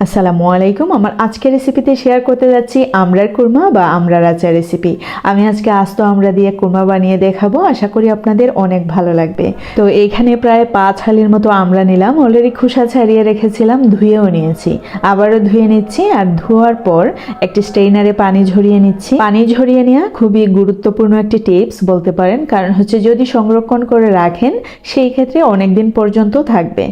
আসসালামু আলাইকুম। আমার আজকের রেসিপিতে শেয়ার করতে যাচ্ছি আমরার কুরমা বা আমরার আচার রেসিপি আমি আজকে আস্ত আমরা দিয়ে কুরমা বানিয়ে দেখাবো। আশা করি আপনাদের অনেক ভালো লাগবে। তো এইখানে প্রায় পাঁচ হালির মতো আমরা নিলাম। অলরেডি খোসা ছাড়িয়ে রেখেছিলাম, ধুয়েও নিয়েছি। আবারও ধুয়ে নিচ্ছি আর ধোয়ার পর একটি স্টেইনারে পানি ঝরিয়ে নিচ্ছি। পানি ঝরিয়ে নেওয়া খুবই গুরুত্বপূর্ণ একটি টিপস বলতে পারেন। কারণ হচ্ছে যদি সংরক্ষণ করে রাখেন, সেই ক্ষেত্রে অনেক দিন পর্যন্ত থাকবে।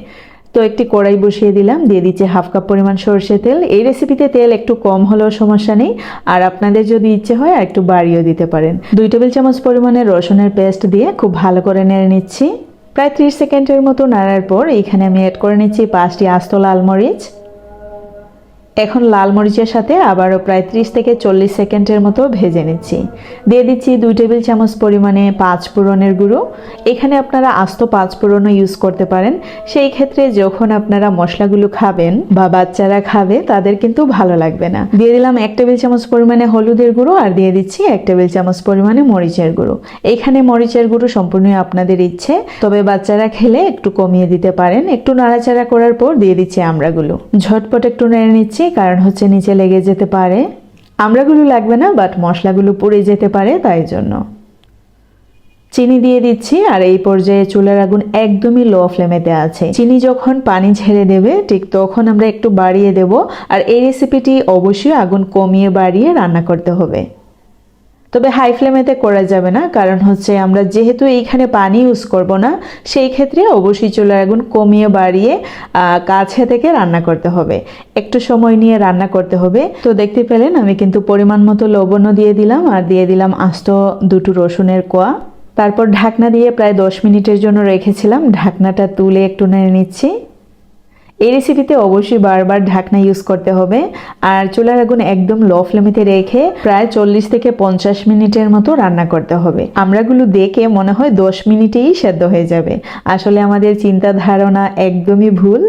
তো একটি কড়াই বসিয়ে দিলাম, দিয়ে দিচ্ছে হাফ কাপ পরিমাণ সর্ষে তেল। এই রেসিপিতে তেল একটু কম হলেও সমস্যা নেই, আর আপনাদের যদি ইচ্ছে হয় আর একটু বাড়িয়েও দিতে পারেন। দুই টেবিল চামচ পরিমাণে রসুনের পেস্ট দিয়ে খুব ভালো করে নেড়ে নিচ্ছি। প্রায় ত্রিশ সেকেন্ডের মতো নাড়ার পর এখানে আমি অ্যাড করে নিচ্ছি পাঁচটি আস্ত লাল মরিচ। এখন লাল মরিচের সাথে আবারও প্রায় ত্রিশ থেকে চল্লিশ সেকেন্ডের মতো ভেজে নিচ্ছি। দিয়ে দিচ্ছি দুই টেবিল চামচ পরিমাণে পাঁচ ফোড়নের গুঁড়ো। এখানে আপনারা আস্ত পাঁচ ফোড়নও ইউজ করতে পারেন। সেই ক্ষেত্রে যখন আপনারা মশলাগুলো খাবেন বা বাচ্চারা খাবে, তাদের কিন্তু ভালো লাগবে না। দিয়ে দিলাম এক টেবিল চামচ পরিমাণে হলুদের গুঁড়ো আর দিয়ে দিচ্ছি এক টেবিল চামচ পরিমাণে মরিচের গুঁড়ো। এখানে মরিচের গুঁড়ো সম্পূর্ণই আপনাদের ইচ্ছে, তবে বাচ্চারা খেলে একটু কমিয়ে দিতে পারেন। একটু নাড়াচাড়া করার পর দিয়ে দিচ্ছি আমরাগুলো। ঝটপট একটু নেড়ে নিচ্ছি। কারণ হচ্ছে নিচে লেগে যেতে পারে। আমড়াগুলো লাগবে না বাট মশলাগুলো পুড়ে যেতে পারে, তাই জন্য। চিনি দিয়ে দিচ্ছি, আর এই পর্যায়ে চুলার আগুন একদমই লো ফ্লেমেতে আছে। চিনি যখন পানি ছেড়ে দেবে, ঠিক তখন আমরা একটু বাড়িয়ে দেব, আর এই রেসিপিটি অবশ্যই আগুন কমিয়ে বাড়িয়ে রান্না করতে হবে। তবে হাই ফ্লেমেতে করা যাবে না, কারণ হচ্ছে আমরা যেহেতু এইখানে পানি ইউজ করব না, সেই ক্ষেত্রে অবশ্যই চুলার আগুন কমিয়ে বাড়িয়ে কাছে থেকে রান্না করতে হবে। একটু সময় নিয়ে রান্না করতে হবে। তো দেখতে পেলেন, আমি কিন্তু পরিমাণ মতো লবণও দিয়ে দিলাম, আর দিয়ে দিলাম আস্ত দুটো রসুনের কোয়া। তারপর ঢাকনা দিয়ে প্রায় দশ মিনিটের জন্য রেখেছিলাম। ঢাকনাটা তুলে একটু নেড়ে নিচ্ছি। এই রেসিপিতে অবশ্যই বারবার ঢাকনা ইউজ করতে হবে। আর চুলার আগুন একদম লো ফ্লেমেতে রেখে প্রায় চল্লিশ থেকে পঞ্চাশ মিনিটের মতো রান্না করতে হবে। আমরাগুলো দেখে মনে হয় দশ মিনিটেই সেদ্ধ হয়ে যাবে। আসলে আমাদের চিন্তা ধারণা একদমই ভুল।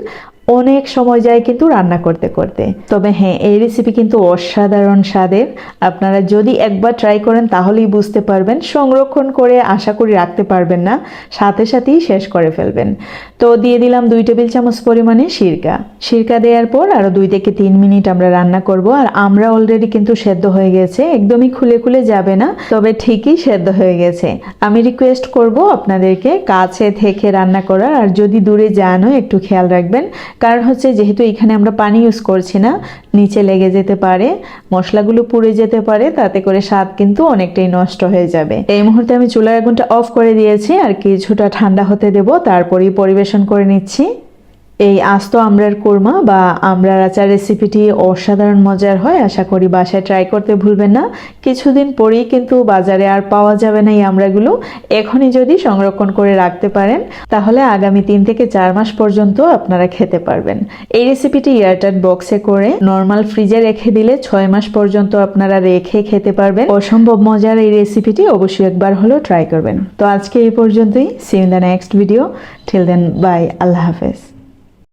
অনেক সময় যায় কিন্তু রান্না করতে করতে। তবে হ্যাঁ এই রেসিপি কিন্তু অসাধারণ স্বাদের। আপনারা যদি একবার ট্রাই করেন, তাহলেই বুঝতে পারবেন, সংরক্ষণ করে আশা করি রাখতে পারবেন না, সাথে সাথেই শেষ করে ফেলবেন। তো দিয়ে দিলাম দুই টেবিল চামচ পরিমাণে সিরকা। সিরকা দেওয়ার পর আরও দুই থেকে তিন মিনিট আমরা রান্না করব, আর আমরা অলরেডি কিন্তু সেদ্ধ হয়ে গেছে। একদমই খুলে খুলে যাবে না, তবে ঠিকই সেদ্ধ হয়ে গেছে। আমি রিকোয়েস্ট করব আপনাদেরকে কাছে থেকে রান্না করার, আর যদি দূরে যানও একটু খেয়াল রাখবেন কারণ হচ্ছে যেহেতু এখানে আমরা পানি ইউজ করছি না, নিচে লেগে যেতে পারে, মশলাগুলো পুড়ে যেতে পারে, তাতে করে স্বাদ কিন্তু অনেকটাই নষ্ট হয়ে যাবে। এই মুহূর্তে আমি চুলার আগুনটা অফ করে দিয়েছি, আর কিছুটা ঠান্ডা হতে দেব, তারপরেই পরিবেশন করে নিচ্ছি। এই আস্ত আমরার কোরমা বা আমরার আচার রেসিপিটি অসাধারণ মজার হয়, আশা করি বাসায় ট্রাই করতে ভুলবেন না। কিছুদিন পরেই কিন্তু বাজারে আর পাওয়া যাবে না এই আমরাগুলো। এখনই যদি সংরক্ষণ করে রাখতে পারেন, তাহলে আগামী তিন থেকে চার মাস পর্যন্ত আপনারা খেতে পারবেন। এই রেসিপিটি এয়ারটাইট বক্সে করে নর্মাল ফ্রিজে রেখে দিলে ছয় মাস পর্যন্ত আপনারা রেখে খেতে পারবেন। অসম্ভব মজার এই রেসিপিটি অবশ্যই একবার হলেও ট্রাই করবেন। তো আজকে এই পর্যন্তই। See in the next video till then bye আল্লাহ হাফেজ।